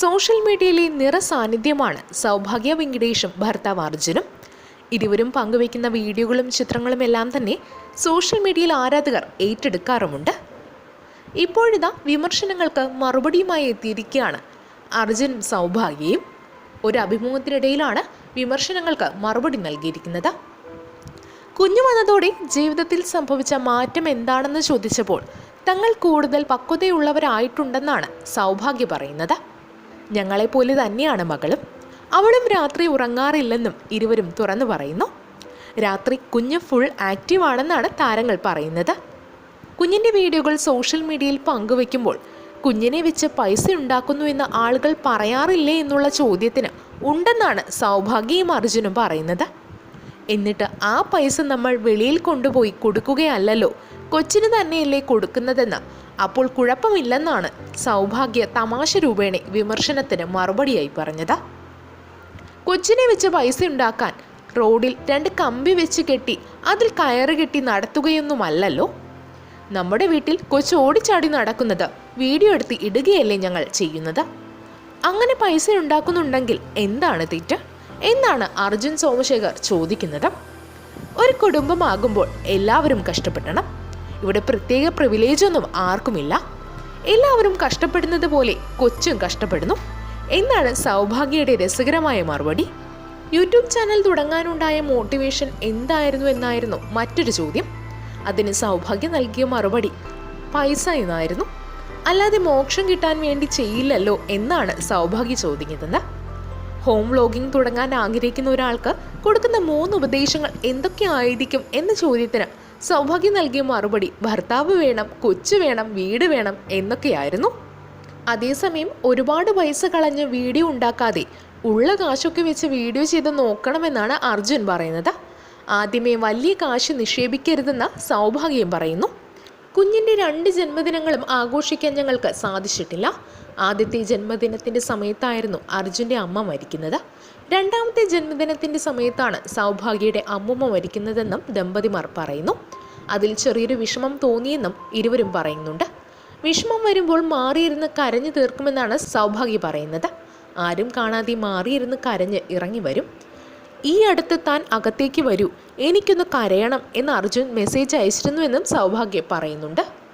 Social മീഡിയയിലെ നിറസാന്നിധ്യമാണ് സൗഭാഗ്യ വെങ്കിടേഷും ഭർത്താവ് അർജുനും. ഇരുവരും പങ്കുവയ്ക്കുന്ന വീഡിയോകളും ചിത്രങ്ങളും എല്ലാം തന്നെ സോഷ്യൽ മീഡിയയിൽ ആരാധകർ ഏറ്റെടുക്കാറുമുണ്ട്. ഇപ്പോഴിതാ വിമർശനങ്ങൾക്ക് മറുപടിയുമായി എത്തിയിരിക്കുകയാണ് അർജുനും സൗഭാഗ്യയും. ഒരു അഭിമുഖത്തിനിടയിലാണ് വിമർശനങ്ങൾക്ക് മറുപടി നൽകിയിരിക്കുന്നത്. കുഞ്ഞു വന്നതോടെ ജീവിതത്തിൽ സംഭവിച്ച മാറ്റം എന്താണെന്ന് ചോദിച്ചപ്പോൾ തങ്ങൾ കൂടുതൽ പക്വതയുള്ളവരായിട്ടുണ്ടെന്നാണ് സൗഭാഗ്യ പറയുന്നത്. ഞങ്ങളെപ്പോലെ തന്നെയാണ് മകളും. അവളും രാത്രി ഉറങ്ങാറില്ലെന്നും ഇരുവരും തുറന്നു പറയുന്നു. രാത്രി കുഞ്ഞ് ഫുൾ ആക്റ്റീവാണെന്നാണ് താരങ്ങൾ പറയുന്നത്. കുഞ്ഞിന്റെ വീഡിയോകൾ സോഷ്യൽ മീഡിയയിൽ പങ്കുവെക്കുമ്പോൾ കുഞ്ഞിനെ വെച്ച് പൈസ ഉണ്ടാക്കുന്നു എന്ന് ആളുകൾ പറയാറില്ലേ എന്നുള്ള ചോദ്യത്തിന് ഉണ്ടെന്നാണ് സൗഭാഗ്യയും അർജുനും പറയുന്നത്. എന്നിട്ട് ആ പൈസ നമ്മൾ വെളിയിൽ കൊണ്ടുപോയി കൊടുക്കുകയല്ലല്ലോ കൊച്ചിന് തന്നെയല്ലേ കൊടുക്കുന്നതെന്ന്. അപ്പോൾ കുഴപ്പമില്ലെന്നാണ് സൗഭാഗ്യ തമാശ രൂപേണ വിമർശനത്തിന് മറുപടിയായി പറഞ്ഞത്. കൊച്ചിനെ വെച്ച് പൈസ ഉണ്ടാക്കാൻ റോഡിൽ രണ്ട് കമ്പി വെച്ച് കെട്ടി അതിൽ കയറ് കെട്ടി നടത്തുകയൊന്നുമല്ലല്ലോ. നമ്മുടെ വീട്ടിൽ കൊച്ചു ഓടിച്ചാടി നടക്കുന്നത് വീഡിയോ എടുത്ത് ഇടുകയല്ലേ ഞങ്ങൾ ചെയ്യുന്നത്. അങ്ങനെ പൈസ ഉണ്ടാക്കുന്നുണ്ടെങ്കിൽ എന്താണ് തെറ്റ്? എന്നാണ് അർജുൻ സോമശേഖർ ചോദിക്കുന്നത്. ഒരു കുടുംബമാകുമ്പോൾ എല്ലാവരും കഷ്ടപ്പെടണം. ഇവിടെ പ്രത്യേക പ്രിവിലേജൊന്നും ആർക്കുമില്ല. എല്ലാവരും കഷ്ടപ്പെടുന്നത് പോലെ കൊച്ചും കഷ്ടപ്പെടുന്നു. എന്നാണ് സൗഭാഗ്യയുടെ രസകരമായ മറുപടി. യൂട്യൂബ് ചാനൽ തുടങ്ങാനുണ്ടായ മോട്ടിവേഷൻ എന്തായിരുന്നു എന്നായിരുന്നു മറ്റൊരു ചോദ്യം. അതിന് സൗഭാഗ്യം നൽകിയ മറുപടി പൈസ എന്നായിരുന്നു. അല്ലാതെ മോക്ഷം കിട്ടാൻ വേണ്ടി ചെയ്യില്ലല്ലോ എന്നാണ് സൗഭാഗ്യ ചോദിക്കുന്നത്. ഹോം വ്ലോഗിംഗ് തുടങ്ങാൻ ആഗ്രഹിക്കുന്ന ഒരാൾക്ക് കൊടുക്കുന്ന മൂന്ന് ഉപദേശങ്ങൾ എന്തൊക്കെയായിരിക്കും എന്ന ചോദ്യത്തിന് സൗഭാഗ്യം നൽകിയ മറുപടി ഭർത്താവ് വേണം കൊച്ചു വേണം വീട് വേണം എന്നൊക്കെയായിരുന്നു. അതേസമയം ഒരുപാട് പൈസ കളഞ്ഞ് വീഡിയോ ഉണ്ടാക്കാതെ ഉള്ള കാശൊക്കെ വെച്ച് വീഡിയോ ചെയ്ത് നോക്കണമെന്നാണ് അർജുൻ പറയുന്നത്. ആദ്യമേ വലിയ കാശ് നിക്ഷേപിക്കരുതെന്ന് സൗഭാഗ്യം പറയുന്നു. കുഞ്ഞിന്റെ രണ്ട് ജന്മദിനങ്ങളും ആഘോഷിക്കാൻ ഞങ്ങൾക്ക് സാധിച്ചിട്ടില്ല. ആദ്യത്തെ ജന്മദിനത്തിന്റെ സമയത്തായിരുന്നു അർജുന്റെ അമ്മ മരിക്കുന്നത്. രണ്ടാമത്തെ ജന്മദിനത്തിന്റെ സമയത്താണ് സൗഭാഗ്യയുടെ അമ്മുമ്മ മരിക്കുന്നതെന്നും ദമ്പതിമാർ പറയുന്നു. അതിൽ ചെറിയൊരു വിഷമം തോന്നിയെന്നും ഇരുവരും പറയുന്നുണ്ട്. വിഷമം വരുമ്പോൾ മാറിയിരുന്ന് കരഞ്ഞു തീർക്കുമെന്നാണ് സൗഭാഗ്യ പറയുന്നത്. ആരും കാണാതെ മാറിയിരുന്ന് കരഞ്ഞ് ഇറങ്ങി വരും. ഈ അടുത്ത് താൻ അകത്തേക്ക് വരൂ. എനിക്കൊന്ന് കരയണം എന്ന് അർജുൻ മെസ്സേജ് അയച്ചിരുന്നുവെന്നും സൗഭാഗ്യ പറയുന്നുണ്ട്.